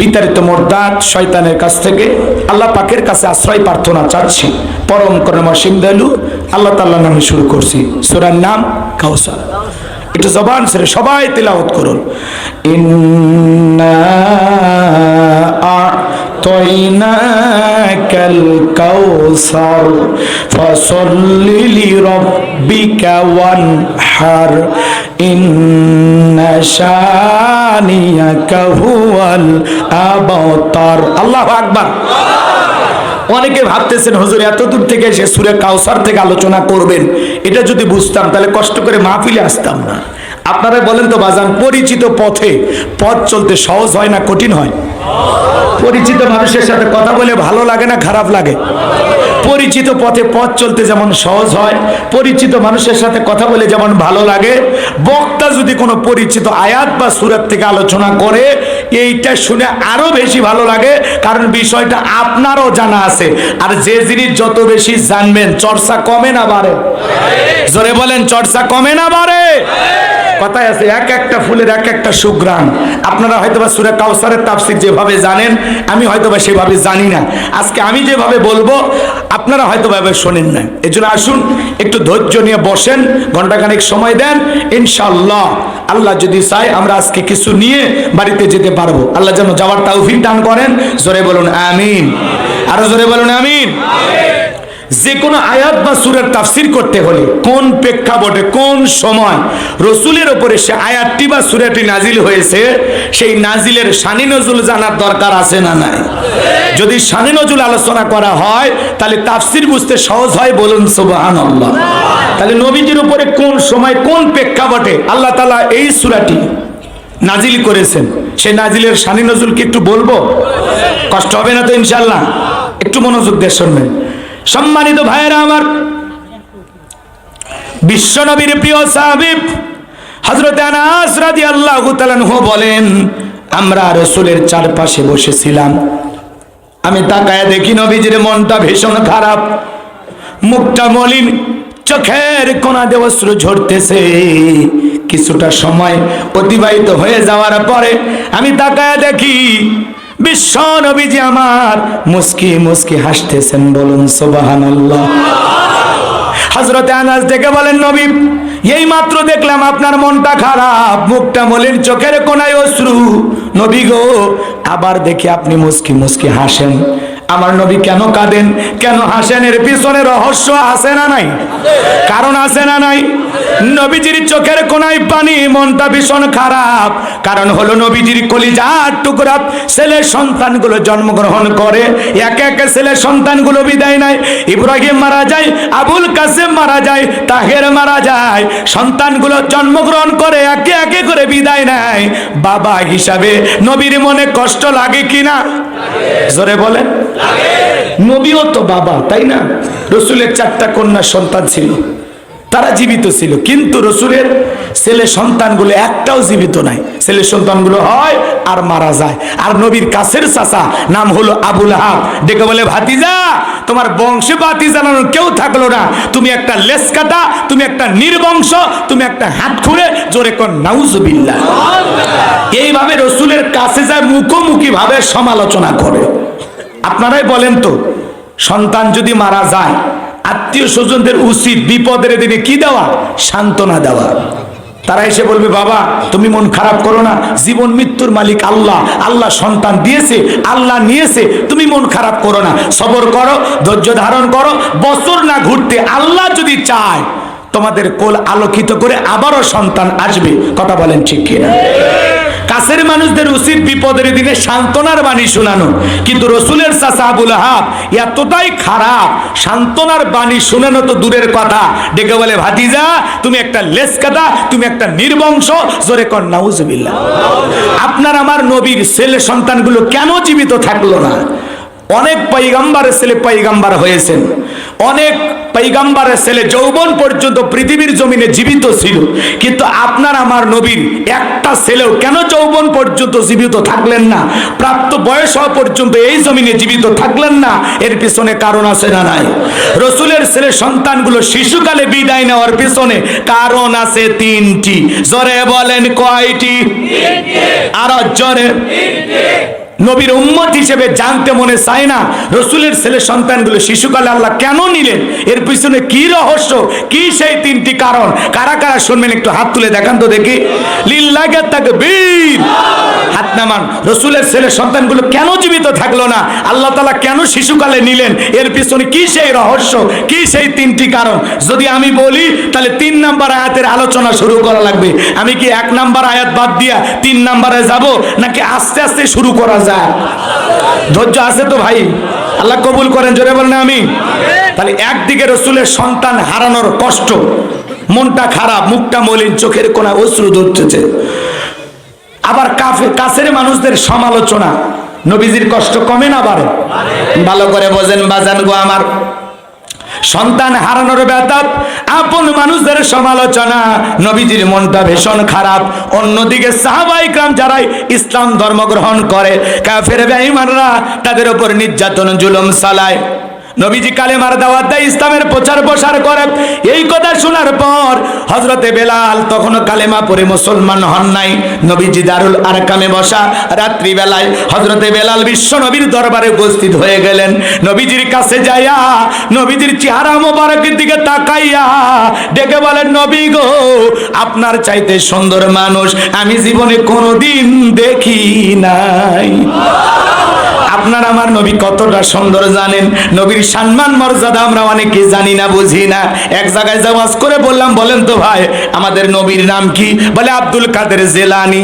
বিতাড়িত মোরদাদ শয়তানের কাছ থেকে আল্লাহ পাকের কাছে আশ্রয় প্রার্থনা চাচ্ছি। পরম করমা সিং দয়ালু আল্লাহ তাল্লাহ নামে শুরু করছি। সুরার নাম কাউসার। একটু জবান ছেড়ে সবাই তেলাওয়াত করুন। আ'তাইনাকাল কাউসার ফসল্লি লিরাব্বিকা ওয়ানহার। আবতার আল্লাহু আকবার। অনেকে ভাবতেছেন, হজুর, এত দূর থেকে এসে সুরে কাউসার থেকে আলোচনা করবেন। এটা যদি বুঝতাম, তাহলে কষ্ট করে মাহফিলে আসতাম না। আপনারা বলেন তো বাজান, পরিচিত পথে পথ চলতে সহজ হয় না কঠিন হয়? পরিচিত মানুষের সাথে কথা বলে ভালো লাগে না, খারাপ লাগে? পরিচিত পথে পথ চলতে যেমন সহজ হয়, পরিচিত মানুষের সাথে কথা বলে যেমন ভালো লাগে, বক্তা যদি কোনো পরিচিত আয়াত বা সুরাত থেকে আলোচনা করে, এইটা শুনে আরও বেশি ভালো লাগে, কারণ বিষয়টা আপনারও জানা আছে। আর যে জিনিস যত বেশি জানবেন, চর্চা কমে না বাড়ে। জোরে বলেন, চর্চা কমে না বাড়ে। কথায় আছে, এক একটা ফুলের এক একটা সুগ্রাম আপনারা হয়তোবা সুরে কাউসারের তাফসির যেভাবে জানেন, আমি হয়তোবা সেভাবে জানি না। আজকে আমি যেভাবে বলব, আপনারা হয়তো ভাবে শোনেন না। এই জন্য আসুন, একটু ধৈর্য নিয়ে বসেন ঘন্টাখানেক সময় দেন ইনশাল্লাহ আল্লাহ যদি চায়, আমরা আজকে কিছু নিয়ে বাড়িতে যেতে পারব। আল্লাহ যেন যাওয়ার তৌফিক দান করেন। জোরে বলুন, আমিন। আরও জোরে বলুন, আমিন। যে কোনো আয়াত বা সুরের তাফসির করতে হলে কোন প্রেক্ষাপটে, কোন সময় রসুলের ওপরে সে আয়াতটি বা সুরাটি নাজিল হয়েছে, সেই নাজিলের শানি নজুল জানার দরকার আছে না নাই? যদি শানি নজুল আলোচনা করা হয়, তাহলে তাফসির বুঝতে সহজ হয় বলুন সুবাহান তাহলে নবীজির উপরে কোন সময়, কোন প্রেক্ষাপটে আল্লাহ তালা এই সুরাটি নাজিল করেছেন? সেই নাজিলের শানি নজুল কি একটু বলব? কষ্ট হবে না তো ইনশাল্লাহ একটু মনোযোগ দিয়ে শুনবেন। সম্মানিত ভাইয়েরা আমার বিশ্বনবীর প্রিয় সাহাবিব হজরত আনাস রাদিয়াল্লাহু তাআলাহু বলেন, আমরা রসুলের চারপাশে বসেছিলাম। আমি তাকায় দেখি নবীজির মনটা ভীষণ খারাপ। মুখটা মলিন, চোখের কোনা অশ্রু ঝরতেছে। কিছুটা সময় অতিবাহিত হয়ে যাওয়ার পরে আমি তাকায় দেখি বিশ্ব নবীজি আমার মুস্কি মুস্কি হাসতেছেন বলুন সোবাহানাল্লাহ। হজরতে আনাজ দেখে বলেন, নবী, এই মাত্র দেখলাম আপনার মনটা খারাপ, মুখটা মলিন, চোখের কোনায় অশ্রু। নবী গো, আবার দেখি আপনি মুস্কি মুস্কি হাসেন। আমার নবী কেন কাঁদেন? কেন হাসেন এর পিছনে রহস্য আছে না নাই? কারণ আছে না নাই? নবীজির চোখের কোনায় পানি, মনটা ভীষণ খারাপ। কারণ হলো নবীজির কলিজার টুকরা। ছেলে সন্তানগুলো জন্মগ্রহণ করে। একে একে ছেলে সন্তানগুলো বিদায় নেয়। ইব্রাহিম মারা যায়, আবুল কাসেম মারা যায়, তাহের মারা যায়। সন্তানগুলো জন্মগ্রহণ করে, একে একে করে বিদায় নেয়। বাবা হিসাবে নবীর মনে কষ্ট লাগে কিনা জোরে বলে নবীও তো বাবা, তাই না? রসুলের চারটা কন্যা সন্তান ছিল। তারা জীবিত ছিল, কিন্তু রসুলের ছেলে সন্তানগুলো একটাও জীবিত নাই। ছেলে সন্তানগুলো হয় আর মারা যায়। আর নবীর কাছের চাচা নাম হলো আবুল হাব ডেকে বলে, ভাতিজা, তোমার বংশে বাতি জানানো কেউ থাকল না। তুমি একটা লেস কাটা তুমি একটা নির্বংশ, তুমি একটা হাত খুঁড়ে জোরে কর, নাউজুবিল্লাহ। এইভাবে রসুলের কাছে যায়, মুখোমুখি ভাবে সমালোচনা করে। আপনারাই বলেন তো, সন্তান যদি মারা যায়, আত্মীয় স্বজনদের উচিত বিপদের দিনে কি দেওয়া? সান্ত্বনা দেওয়া। তারা এসে বলবে, বাবা, তুমি মন খারাপ করো না। জীবন মৃত্যুর মালিক আল্লাহ। আল্লাহ সন্তান দিয়েছে, আল্লাহ নিয়েছে। তুমি মন খারাপ করো না। সবর করো, ধৈর্য ধারণ করো। বছর না ঘুরতে আল্লাহ যদি চায়, তোমাদের কোল আলোকিত করে আবারও সন্তান আসবে। কথা বলেন ঠিক কিনা? কাছের মানুষদের উচিত বিপদের দিনে সান্ত্বনার বাণী শোনানো। কিন্তু রসুলের চাচা আবুল হাব এতটাই খারাপ, সান্ত্বনার বাণী শোনানো তো দূরের কথা। ডেকে বলে, ভাতিজা, তুমি একটা লেস কাদা তুমি একটা নির্বংশ। জোরে কর নাউজবিল্লা আপনার আমার নবীর ছেলে সন্তানগুলো কেন জীবিত থাকল না? অনেক পাইগাম্বারের ছেলে পাইগাম্বার হয়েছেন। অনেক পাইগাম্বারের ছেলে যৌবন পর্যন্ত পৃথিবীর জমিনে জীবিত ছিল। কিন্তু আপনার আমার নবীর একটা ছেলেও কেন যৌবন পর্যন্ত জীবিত থাকলেন না? প্রাপ্ত বয়স হওয়া পর্যন্ত এই জমিনে জীবিত থাকলেন না? এর পিছনে কারণ আছে না নাই? রসুলের ছেলে সন্তানগুলো শিশুকালে বিদায় নেওয়ার পিছনে কারণ আছে তিনটি। জোরে বলেন কয়টি? আর জোরে। নবীর উম্মত হিসেবে জানতে মনে চায় না। রসুলের ছেলে সন্তানগুলো শিশুকালে আল্লাহ কেন নিলেন? এর পিছনে কি রহস্য? কি সেই তিনটি কারণ? কারা কারা শুনবেন? একটু হাত তুলে দেখান তো দেখি। হাত নামান। রসুলের ছেলে সন্তানগুলো কেন জীবিত থাকল না? আল্লাহ তালা কেন শিশুকালে নিলেন? এর পিছনে কি সেই রহস্য? কি সেই তিনটি কারণ? যদি আমি বলি, তাহলে তিন নাম্বার আয়াতের আলোচনা শুরু করা লাগবে। আমি কি এক নাম্বার আয়াত বাদ দিয়া তিন নাম্বারে যাব? নাকি আস্তে আস্তে শুরু করা যায়। ধৈর্য আছে তো ভাই? আল্লাহ কবুল করেন, জোরে বলেন আমি। তাহলে একদিকে রসুলের সন্তান হারানোর কষ্ট, মনটা খারাপ, মুখটা মলিন, চোখের কোনা অশ্রু ধরতেছে। আবার কাফে কাছের মানুষদের সমালোচনা, নবীজির কষ্ট কমে না বাড়ে? ভালো করে বোঝেন, বাজান গো আমার। সন্তান হারানোর ব্যথা আপন মানুষদের সমালোচনা, নবীজির মনটা ভীষণ খারাপ। অন্যদিকে সাহাবাই গ্রাম যারাই ইসলাম ধর্ম গ্রহণ করে, কাফের বেঈমানরা তাদের উপর নির্যাতন, জুলুম চালায়। নবীজি কালেমার দাওয়াত দেয়, ইসলামের প্রচার প্রসার করে। এই কথা শোনার পর হজরতে বেলাল তখনও কালেমা পরে মুসলমান হন নাই। নবীজি দারুল আরকামে বসা রাত্রি বেলায় হজরতে বেলাল বিশ্ব নবীর দরবারে উপস্থিত হয়ে গেলেন। নবীজির কাছে যাইয়া নবীজির চেহারা মোবারকের দিকে তাকাইয়া ডেকে বলেন, নবী গো, আপনার চাইতে সুন্দর মানুষ আমি জীবনে কোনোদিন দেখি নাই। আপনার আমার নবী কতটা সুন্দর জানেন? নবীর সম্মান, মর্যাদা আমরা অনেকে জানি না, বুঝি না। এক জায়গায় জাওয়াজ করে বললাম, বলেন তো ভাই, আমাদের নবীর নাম কি? বলে আব্দুল কাদের জেলানি।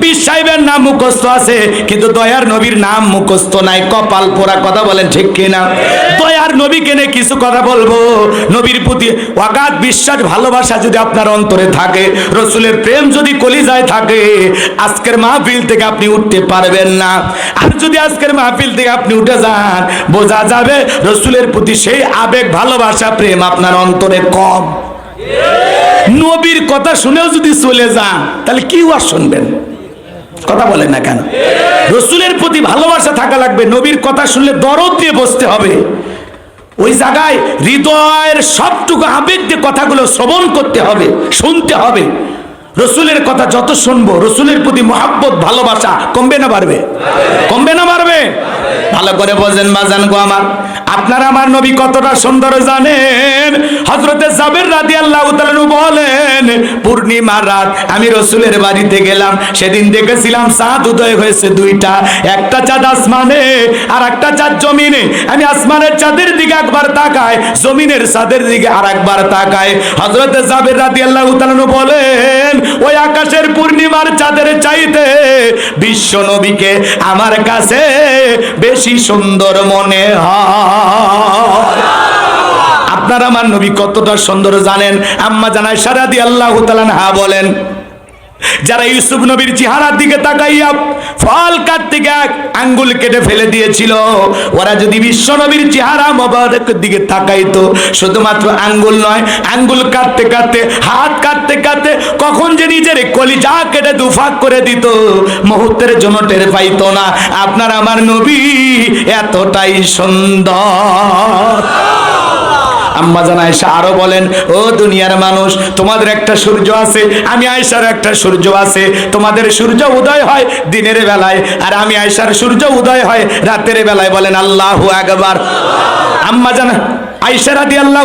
পীর সাহেবের নাম মুখস্থ আছে, কিন্তু দয়ার নবীর নাম মুখস্থ নাই। কপাল পোড়া কথা বলেন ঠিক কিনা? দয়ার নবী কেনে কিছু কথা বলব? নবীর প্রতি অগাধ বিশ্বাস, ভালোবাসা যদি আপনার অন্তরে থাকে, রসুলের প্রেম যদি কলিজায় থাকে, আজকের মাহফিল থেকে আপনি উঠতে পারবেন না। আর যদি আজকের মাহফিল থেকে আপনি উঠে যান, বোঝা যাবে রসুলের প্রতি সেই আবেগ, ভালোবাসা, প্রেম আপনার অন্তরে কম। নবীর কথা শুনেও যদি চলে যান, তাহলে কি আর শুনবেন? কথা বলেন না কেন? রসুলের প্রতি ভালোবাসা থাকা লাগবে, নবীর কথা শুনলে দরদ দিয়ে বসতে হবে। ওই জায়গায় হৃদয়ের সবটুকু আবেগ দিয়ে কথাগুলো শ্রবণ করতে হবে, শুনতে হবে। রসুলের কথা যত শুনব, রসুলের প্রতি মহাব্বত, ভালোবাসা কমবে না বাড়বে? কমবে না বাড়বে? ভালো করে বোঝেন বাজান গো আমার। আপনার আমার নবী কতটা সুন্দর জানেন? হজরতে জাবের রাদি আল্লাহ বলেন পূর্ণিমা রাত, আমি রসুলের বাড়িতে গেলাম। সেদিন দেখেছিলাম চাঁদ উদয় হয়েছে দুইটা। একটা চাঁদ আসমানে আর একটা চাঁদ জমিনে। আমি আসমানের চাঁদের দিকে একবার তাকাই, জমিনের চাঁদের দিকে আর একবার তাকাই। হজরতে জাবের রাদি আল্লাহ বলেন, ওই আকাশের পূর্ণিমার চাঁদের চাইতে বিশ্ব নবীকে আমার কাছে বেশি সুন্দর মনে হয়। আপনার আমার নবী কতটা সুন্দর জানেন। আম্মা জানায় সারাদি আল্লাহ হা বলেন যারা ইউসুফ নবীর চেহারার দিকে তাকাইয়া ফল কাটতে আঙ্গুল কেটে ফেলে দিয়েছিল, ওরা যদি বিশ্ব নবীর চেহারা মোবারকের দিকে তাকাইতো, শুধুমাত্র আঙ্গুল নয়, আঙ্গুল কাটতে কাটতে, হাত কাটতে কাটতে কখন যে নিজের কলিজা কেটে দুফাক করে দিত, মুহূর্তের জন্য টের পাইতো না, আপনার আমার নবী এতটাই সুন্দর। আম্মা জান আয়সা আরও বলেন, ও দুনিয়ার মানুষ, তোমাদের একটা সূর্য আছে, আমি আয়সার একটা সূর্য আছে, তোমাদের সূর্য উদয় হয় দিনের বেলায়, আর আমি আয়সার সূর্য উদয় হয় রাতের বেলায়। বলেন, আল্লাহু আকবার। আম্মা জান আইসা রাদি আল্লাহ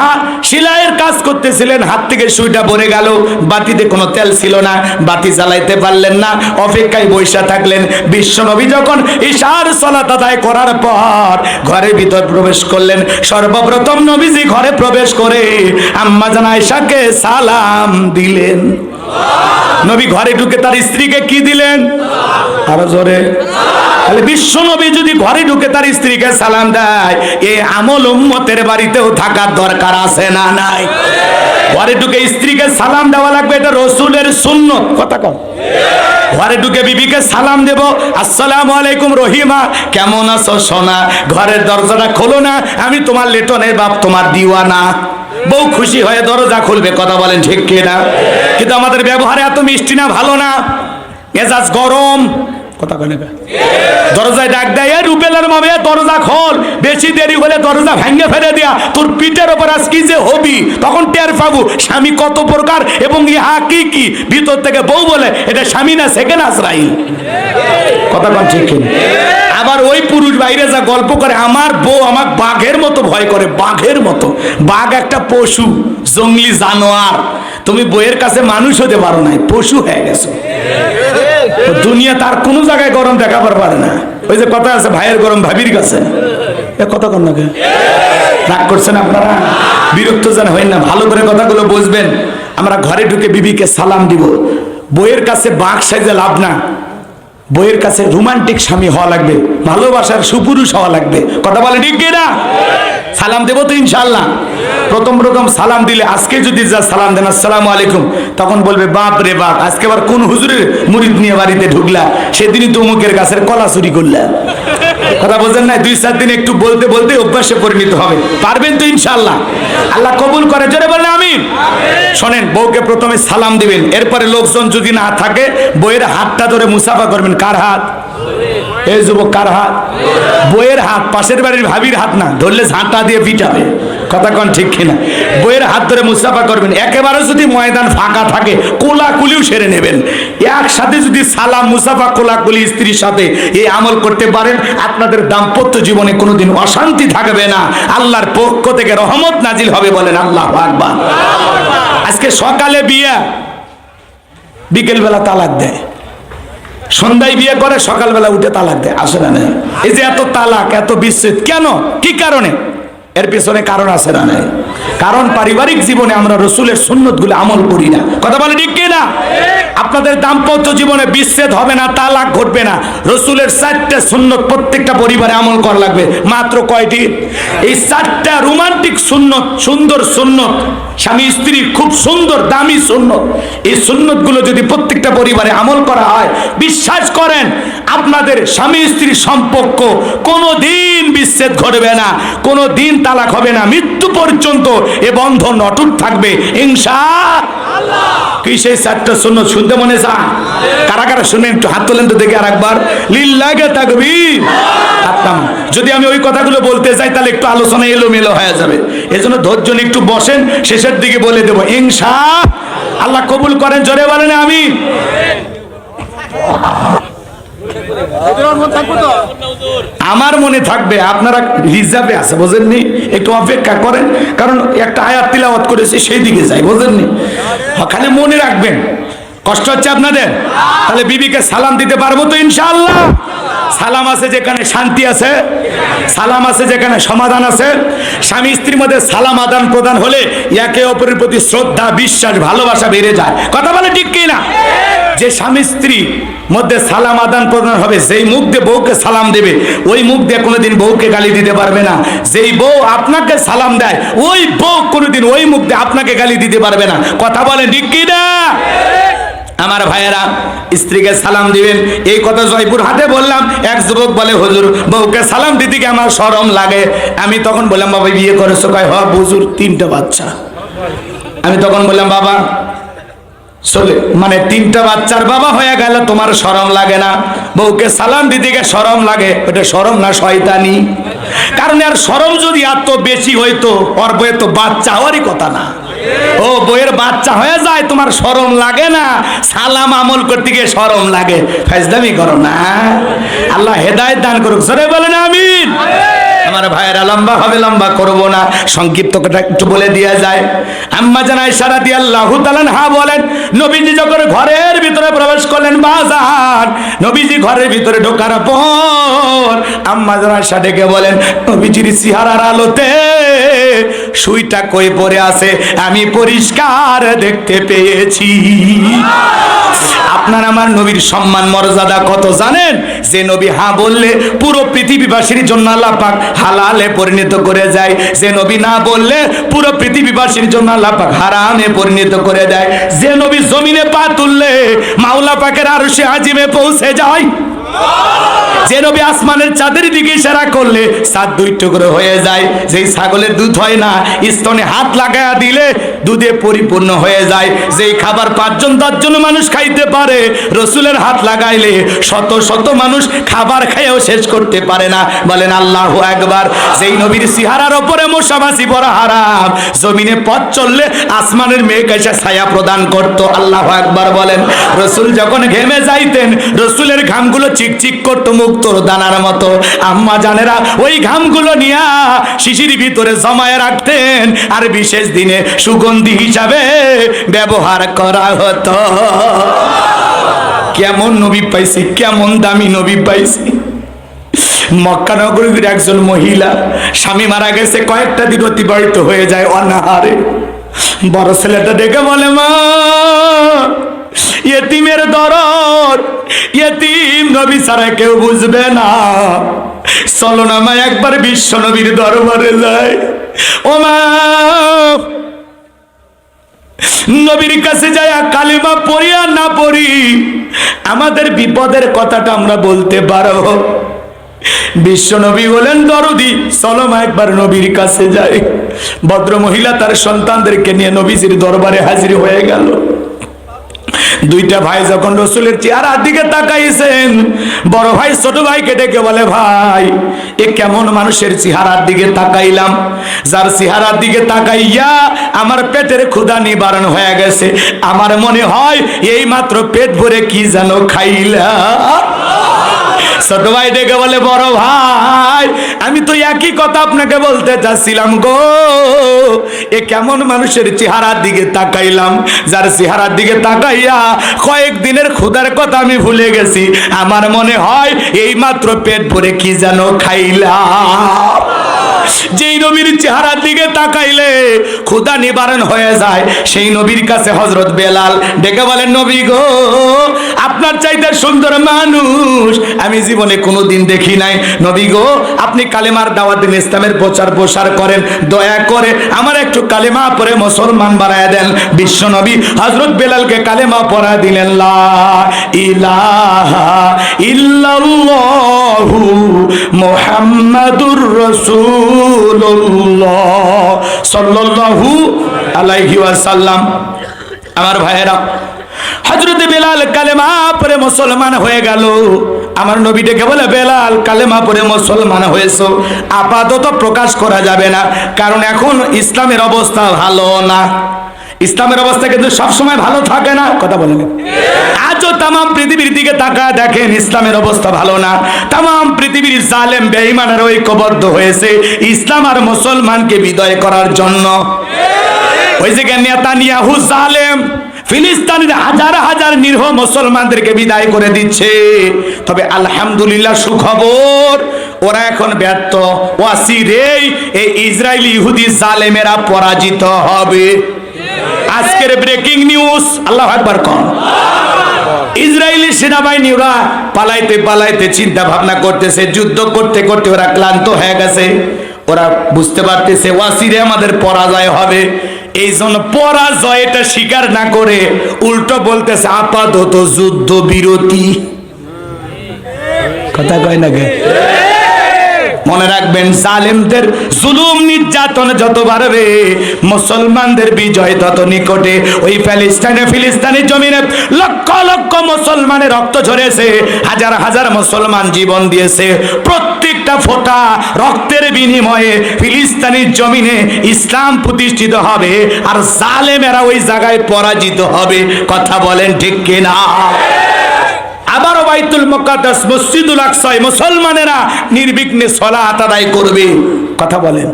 হা সিলাইয়ের কাজ করতেছিলেন, হাত থেকে সুইটা পড়ে গেল, বাতিতে কোনো তেল ছিল না, বাতি জ্বালাইতে পারলেন না, অপেক্ষায় বৈশা থাকলেন। বিশ্বনবী যখন ঈশার সলাত আদায় করার পর ঘরের ভিতর প্রবেশ করলেন, সর্বপ্রথম নবীজি ঘরে প্রবেশ করে আম্মা জান আয়সাকে সালাম দিলেন। নবী ঘরে ঢুকে তার স্ত্রীকে কি দিলেন? আরও জোরে। তাহলে বিশ্ব নবী যদি ঘরে ঢুকে তার স্ত্রীকে সালাম দেয়, এ আমল উম্মতের বাড়িতেও থাকার দরকার আছে না নাই? ঘরে ঢুকে স্ত্রীকে সালাম দেওয়া লাগবে, এটা রসুলের শূন্য কথা কম ঘরে ঢুকে বিবিকে সালাম দেব, আসসালামু আলাইকুম রহিমা, কেমন আছো সোনা? ঘরের দরজাটা খোলো না, আমি তোমার লেটনের বাপ, তোমার দিওয়ানা। বউ খুশি হয়ে দরজা খুলবে, কথা বলেন ঠিক কিনা? কিন্তু আমাদের ব্যবহারে এত মিষ্টি না, ভালো না। মেজাজ গরম। কথা কয় দরজায় ডাক দেয়, "এ রুবেলের মামে দরজা খোল। বেশি দেরি হলে দরজা ভেঙে ফেলে দিয়া তোর পিঠের ওপর আজ কি যে হবি, তখন টের পাবো স্বামী কত প্রকার এবং ইহা কি কি। ভিতর থেকে বউ বলে, এটা স্বামী না সেকেন্ড আশ্রাইল কথা কন ঠিক? আবার ওই পুরুষ বাইরে যা গল্প করে, আমার বউ আমার বাঘের মতো ভয় করে, বাঘের মতো। বাঘ একটা পশু, জঙ্গলি জানোয়ার। তুমি বইয়ের কাছে মানুষ হতে পারো নাই, পশু হয়ে গেছো। দুনিয়া তার কোনো জায়গায় গরম দেখাবার পারে না। ওই যে কথা আছে, ভাইয়ের গরম ভাবির কাছে। এ কথা কন নাকি রাগ করছেন আপনারা? বিরক্ত যেন হইন না, ভালো করে কথাগুলো বুঝবেন। আমরা ঘরে ঢুকে বিবিকে সালাম দিব। বইয়ের কাছে বাঘ সাইজে লাভ না। বইয়ের কাছে রোমান্টিক স্বামী হওয়া লাগবে। ভালোবাসার সুপুরুষ হওয়া লাগবে। কথা বলে ঠিক না সালাম দেবো তো ইনশাল্লাহ প্রথম প্রথম সালাম দিলে, আজকে যদি যা সালাম দেন, আসসালামু আলাইকুম, তখন বলবে, বাপ রে বাপ, আজকে আবার কোন হুজুরের মুরিদ নিয়ে বাড়িতে ঢুকলা? সেদিনই তো অমুকের গাছের কলা চুরি করলা। কথা বলছেন না? দুই, চার দিন একটু বলতে বলতে অভ্যাসে পরিণত হবে। পারবেন তো ইনশাল্লাহ আল্লাহ কবুল করে, জোরে বলেন আমি শোনেন, বউকে প্রথমে সালাম দিবেন, এরপরে লোকজন যদি না থাকে বইয়ের হাতটা ধরে মুসাফা করবেন, কার হাত? এই যুবক কার হাত? বইয়ের হাত, পাশের বাড়ির ভাবির হাত না, ধরলে ঝাঁটা দিয়ে পিটাবে। কথা কন ঠিক কিনা? বইয়ের হাত ধরে মুসাফা করবেন। একেবারে যদি ময়দান ফাঁকা থাকে, কোলাকুলিও সেরে নেবেন। একসাথে যদি সালাম মুসাফা কোলাকুলি স্ত্রীর সাথে এই আমল করতে পারেন, আপনাদের দাম্পত্য জীবনে কোনোদিন অশান্তি থাকবে না। আল্লাহর পক্ষ থেকে রহমত নাজিল হবে বলেন আল্লাহ আকবার। আজকে সকালে বিয়ে, বিকেলবেলা তালাক দেয়। সন্ধ্যায় বিয়ে করে, সকালবেলা উঠে তালাক দেয়। আসে না এই যে এত তালাক, এত বিচ্ছেদ, কেন? কি কারণে? এর পিছনে কারণ আছে না নাই? কারণ পারিবারিক জীবনে আমরা রসুলের সুন্নতগুলো আমল করি না। কথা বলে ঠিক না? আপনাদের দাম্পত্য জীবনে বিচ্ছেদ হবে না, তালাক ঘটবে না। রসুলের চারটে সুন্নত প্রত্যেকটা পরিবারে আমল করা লাগবে। মাত্র কয়টি? এই চারটা রোমান্টিক সুন্নত, সুন্দর সুন্নত, স্বামী স্ত্রী খুব সুন্দর, দামি সুন্নত, এই সুন্নতগুলো যদি প্রত্যেকটা পরিবারে আমল করা হয়, বিশ্বাস করেন, আপনাদের স্বামী স্ত্রীর সম্পর্ক কোনো দিন বিচ্ছেদ ঘটবে না কোনো দিন তালাক হবে না, মৃত্যু পর্যন্ত এ বন্ধন অটুট থাকবে, ইনশা কি সেই চারটা শূন্য শুনতে মনে চান কারা কারা শুনবেন একটু হাত তোলেন তো দেখে আর একবার লিল্লাগে থাকবি যদি আমি ওই কথাগুলো বলতে চাই তাহলে একটু আলোচনা এলোমেলো হয়ে যাবে। এজন্য ধৈর্য একটু বসেন, শেষের দিকে বলে দেবো, ইনশা আল্লাহ কবুল করেন, জোরে বলেন আমি আমার মনে থাকবে, আপনারা রিজার্ভে আছে, বোঝেননি? একটু অপেক্ষা করেন, কারণ একটা আয়াত তিলাওয়াত করেছে সেই দিকে যাই, বোঝেননি? খালি মনে রাখবেন, কষ্ট হচ্ছে আপনাদের? তাহলে বিবিকে সালাম দিতে পারব তো ইনশাআল্লাহ? সালাম আছে যেখানে শান্তি আছে, সালাম আছে যেখানে সমাধান আছে। স্বামী স্ত্রীর মধ্যে সালাম আদান প্রদান হলে একে অপরের প্রতি শ্রদ্ধা, বিশ্বাস, ভালোবাসা বেড়ে যায়। কথা বলে ঠিক কি না যে স্বামী স্ত্রী মধ্যে সালাম আদান প্রদান হবে, যেই মুখ দিয়ে বউকে সালাম দেবে, ওই মুখ দিয়ে কোনোদিন বউকে গালি দিতে পারবে না। যেই বউ আপনাকে সালাম দেয়, ওই বউ কোনোদিন ওই মুখ দিয়ে আপনাকে গালি দিতে পারবে না। কথা বলে ঠিক কি না আমার ভাইয়েরা, স্ত্রীকে সালাম দিবেন। এই কথা জয়পুর হাটে বললাম, এক যুবক বলে, হুজুর, বউকে সালাম দিতে কি আমার সরম লাগে? আমি তখন বললাম, বাবা, বিয়ে করেছ? কয়, হ, বুজুর, তিনটা বাচ্চা। আমি তখন বললাম, বাবা চলে। মানে তিনটা বাচ্চার বাবা হয়ে গেল, তোমার সরম লাগে না। বউকে সালাম গিয়ে সরম লাগে, ওটা সরম না শয়তানি? কারণ আর সরম যদি এত বেশি হইতো, ওর বইয়ে তো বাচ্চা হওয়ারই কথা না। ও বইয়ের বাচ্চা হয়ে যায়, তোমার সরম লাগে না, সালাম আমল করতে গিয়ে সরম লাগে। ফাইজদামি করো না। আল্লাহ হেদায়েত দান করুক। সরে বলেন আমিন। আমার ভাইয়েরা, লম্বা হবে, লম্বা করব না। সংক্ষিপ্ত কথা একটু বলে দিয়ে যায়। আম্মা জানাই সারা দিয়ে আল্লাহ হা বলেন, নবীজি যখন ঘরের ভিতরে প্রবেশ করলেন, বাজার, নবীজি ঘরের ভিতরে ঢোকার পর আম্মা জানাই ডেকে বলেন, নবীজির চেহারার আলোতে সুইটা কই পড়ে আছে? আমি পরিষ্কার দেখতে পেয়েছি। আপনার আমার নবীর সম্মান মর্যাদা কত জানেন? যে নবী হা বললে পুরো পৃথিবীবাসীর জন্য আল্লাহ পাক হালালে পরিণত করে যায় যে নবী না বললে পুরো পৃথিবীবাসীর জন্য আল্লাহ পাক হারামে পরিণত করে দেয়। যে নবী জমিনে পা তুললে মাওলা পাকের আরশে আজিমে পৌঁছে যায়। যে নবী আসমানের চাঁদের দিকে ইশারা করলে চাঁদ দুই টুকরো হয়ে যায়। যেই ছাগলের দুধ হয় না, স্তনে হাত লাগায়া দিলে দুধে পরিপূর্ণ হয়ে যায়। যেই খাবার পাঁচজন মানুষ খাইতে পারে, রসুলের হাত লাগাইলে শত শত মানুষ খাবার শেষ করতে পারে না। বলেন, আল্লাহ একবার যেই নবীর সিহারার ওপরে মশামাসি বড় হারাম, জমিনে পথ চললে আসমানের মেঘ এসে ছায়া প্রদান করতো। আল্লাহ একবার বলেন, রসুল যখন ঘেমে যাইতেন, রসুলের ঘামগুলো চিকচিক করতো মুক্তর দানার মতো। আম্মা জানেরা, ওই ঘামগুলো নিয়া শিশির ভিতরে জমায়ে রাখতেন আর বিশেষ দিনে সুগন্ধি হিসাবে ব্যবহার করা হতো। কেমন নবী পাইছি, কেমন দামি নবী পাইছি। মক্কানগরীর একজন মহিলা, স্বামী মারা গেছে, কয়েকটা দিন অতিবাহিত হয়ে যায় অনাহারে। বড় ছেলেটা ডেকে বলে, মা ইয়েতিমের দরদ, ইয়েতিম নবী ছাড়া কেউ বুঝবে না। চলো না মা, একবার বিশ্ব নবীর দরবারে যায় ও মা, নবীর কাছে যায় কালিমা আর না পড়ি, আমাদের বিপদের কথাটা আমরা বলতে পারব বিশ্ব নবী বলেন দরদি। চলমা একবার নবীর কাছে যায় ভদ্র মহিলা তার সন্তানদেরকে নিয়ে নবীজির দরবারে হাজির হয়ে গেল। দুইটা ভাই যখন রসুলের চেহারার দিকে তাকাইছেন, বড় ভাই ছোট ভাইকে ডেকে বলে, ভাই, এ কেমন মানুষের চেহারার দিকে তাকাইলাম? যার চেহারার দিকে তাকাইয়া আমার পেটের ক্ষুধা নিবারণ হয়ে গেছে। আমার মনে হয় এই মাত্র পেট ভরে কি যেন খাইলা? ছোট ভাই ডেকে বলে, বড় ভাই, আমি তো একই কথা আপনাকে বলতে চাচ্ছিলাম গো। এ কেমন মানুষের চেহারার দিকে তাকাইলাম। যার চেহারার দিকে তাকাইয়া কয়েকদিনের ক্ষুধার কথা আমি ভুলে গেছি। আমার মনে হয় এই মাত্র পেট ভরে কি যেন খাইলাম। যেই নবীর চেহারার দিকে তাকাইলে ক্ষুধা নিবারণ হয়ে যায়। সেই নবীর কাছে হজরত বেলাল ডেকে বলেন, নবী গো, আপনার চাইতে সুন্দর মানুষ আমি জীবনে কোনোদিন দেখি নাই। নবী গো, আপনি কালেমার দাওয়াত দিন, ইসলামের প্রচার প্রসার করেন, দয়া করে আমার একটু কালেমা পরে মুসলমান বানায় দেন। বিশ্ব নবী হজরত বেলালকে কালেমা পড়া দিলেন, লা ইলাহা ইল্লাল্লাহু মুহাম্মাদুর আমার ভাইয়েরা হজরত বেলাল কালেমা পরে মুসলমান হয়ে গেল। আমার নবী ডেকে বলে, বেলাল, কালেমা পরে মুসলমান হয়েছ। আপাতত প্রকাশ করা যাবে না। কারণ এখন ইসলামের অবস্থা ভালো না। ইসলামের অবস্থা কিন্তু সবসময় ভালো থাকে না। কথা বলেন। আজও তাম পৃথিবীর দিকে তাকায় দেখেন ইসলামের অবস্থা ভালো না। তাম পৃথিবীর জালেম বেঈমানের ঐক্যবদ্ধ হয়েছে ইসলাম আর মুসলমানকে বিদয় করার জন্য। ওই যে নেতানিয়াহু জালেম, ফিলিস্তানের হাজার হাজার নিরহ মুসলমানদেরকে বিদায় করে দিচ্ছে। তবে আলহামদুলিল্লাহ সুখবর, ওরা এখন ব্যর্থ। ওয়াসিরেই এই ইসরায়েলি ইহুদি জালেমেরা পরাজিত হবে। আজকের ব্রেকিং নিউজ, আল্লাহ একবার কম ইসরায়েলি সেনাবাহিনী ওরা পালাইতে পালাইতে চিন্তা ভাবনা করতেছে, যুদ্ধ করতে করতে ওরা ক্লান্ত হয়ে গেছে। ওরা বুঝতে পারতেছে, ওয়াসিরে আমাদের পরাজয় হবে। এই জন্য পরাজয়টা স্বীকার না করে উল্টো বলতেছে, আপাতত যুদ্ধ বিরতি কথা কয় না কে? মনে রাখবেন, জালেমদের জুলুম নির্যাতন যত বাড়বে, মুসলমানদের বিজয় তত নিকটে। ওই প্যালেস্টাইনে ফিলিস্তানের জমিনে লক্ষ লক্ষ মুসলমানের রক্ত ঝরেছে, হাজার হাজার মুসলমান জীবন দিয়েছে। প্রত্যেকটা ফোঁটা রক্তের বিনিময়ে ফিলিস্তানের জমিনে ইসলাম প্রতিষ্ঠিত হবে, আর জালেমেরা ওই জায়গায় পরাজিত হবে। কথা বলেন ঠিক কিনা? আবারও বাইতুল মকাদ্দাস, মসজিদুল আকসায়, মুসলমানেরা নির্বিঘ্নে সলাত আদায় করবে। কথা বলেন।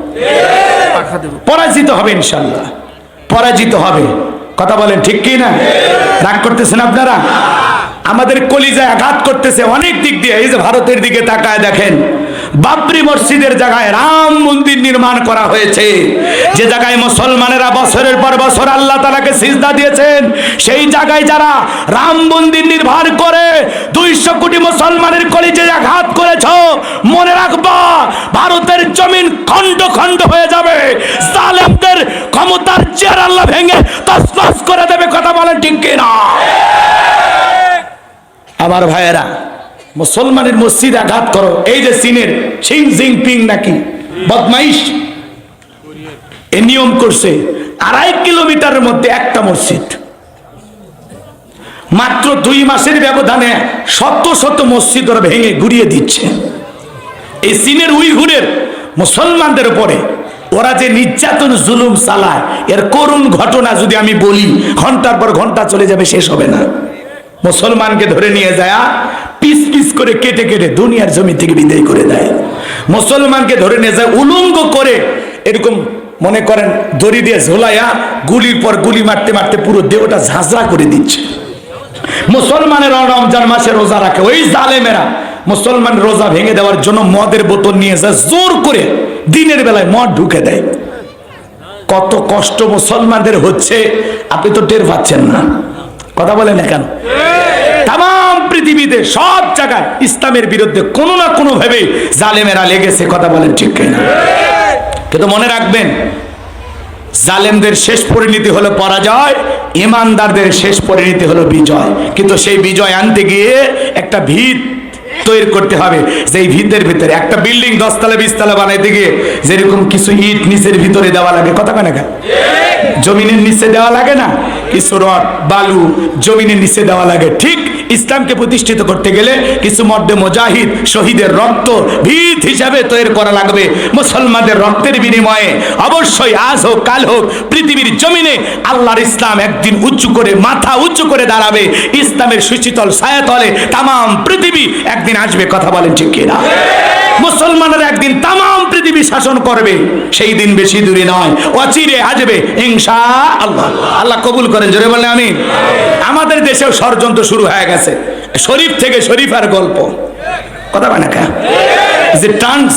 পরাজিত হবে ইনশাল্লাহ পরাজিত হবে। কথা বলেন, ঠিক কি না রাগ করতেছেন আপনারা? আমাদের কলিজায় আঘাত করতেছে অনেক দিক দিয়ে। এই যে ভারতের দিকে তাকায় দেখেন, বাবরি মসজিদের জায়গায় রাম মন্দির নির্মাণ করা হয়েছে। যে জায়গায় মুসলমানেরা বছরের পর বছর আল্লাহ তালাকে সিজদা দিয়েছেন, সেই জায়গায় যারা রাম মন্দির নির্মাণ করে দুইশো কোটি মুসলমানের কলিজে আঘাত করেছ, মনে রাখবা, ভারতের জমিন খণ্ড খণ্ড হয়ে যাবে। জালেমদের ক্ষমতার চেয়ার আল্লাহ ভেঙে তসনস করে দেবে, কথা বলেন ঠিক কিনা? আমার ভাইয়েরা, মুসলমানের মসজিদ আঘাত করো, এই যে চীনের ছিং জিং পিং নাকি, বদমাইশ। এ নিয়ম করছে আড়াই কিলোমিটারের মধ্যে একটা মসজিদ। মাত্র দুই মাসের ব্যবধানে শত শত মসজিদ ওরা ভেঙে ঘুরিয়ে দিচ্ছে। এই চীনের উইঘুরের মুসলমানদের উপরে ওরা যে নির্যাতন, জুলুম চালায়, এর করুণ ঘটনা যদি আমি বলি, ঘণ্টার পর ঘণ্টা চলে যাবে, শেষ হবে না। মুসলমানকে ধরে নিয়ে যায়, পিস পিস করে কেটে কেটে দুনিয়ার জমি থেকে বিদায় করে দেয়। মুসলমানকে ধরে নিয়ে যায়, উলঙ্গ করে, এরকম মনে করেন দড়ি দিয়ে ঝোলাইয়া গুলির পর গুলি মারতে মারতে পুরো দেহটা ঝাঁঝরা করে দিচ্ছে। মুসলমানেরা রমজান মাসে রোজা রাখে, ওই জালেমেরা মুসলমান রোজা ভেঙে দেওয়ার জন্য মদের বোতল নিয়ে যায়, জোর করে দিনের বেলায় মদ ঢুকে দেয়। কত কষ্ট মুসলমানদের হচ্ছে, আপনি তো টের পাচ্ছেন না। কথা বলেন না কেন? তাম পৃথিবীতে সব জায়গায় ইসলামের বিরুদ্ধে কোনো না কোনো ভাবে জালেমেরা লেগেছে কথা বলেন ঠিক কিনা? কিন্তু মনে রাখবেন জালেমদের শেষ পরিণতি হলো পরাজয় ইমানদারদের শেষ পরিণতি হলো বিজয়। কিন্তু সেই বিজয় আনতে গিয়ে একটা ভিত তৈরি করতে হবে। যেই ভিতের ভিতরে একটা বিল্ডিং দশতলা বিশতলা বানাইতে গিয়ে যেরকম কিছু ইট নিচের ভিতরে দেওয়া লাগে কথা কেন? জমিনের নিচে দেওয়া লাগে না? কিছু রড বালু জমিনের নিচে দেওয়া লাগে ঠিক ইসলামকে প্রতিষ্ঠিত করতে গেলে কিছু মধ্যে মুজাহিদ, শহীদের রক্ত ভিত হিসাবে তৈরি করা লাগবে। মুসলমানদের রক্তের বিনিময়ে অবশ্যই আজ হোক, কাল হোক, পৃথিবীর জমিনে আল্লাহর ইসলাম একদিন উঁচু করে, মাথা উঁচু করে দাঁড়াবে। ইসলামের সুশীতল ছায়াতলে তাম পৃথিবী একদিন আসবে, কথা বলেন ঠিক কিনা? মুসলমানেরা একদিন তাম পৃথিবী শাসন করবে, সেই দিন বেশি দূরে নয়, অচিরে আসবে ইনশা আল্লাহ আল্লাহ কবুল করেন, জোরে বললে আমি আমাদের দেশেও ষড়যন্ত্র শুরু হয়ে গেছে। শরীফ থেকে শরীফ আর গল্প। কথা না যে ট্রান্স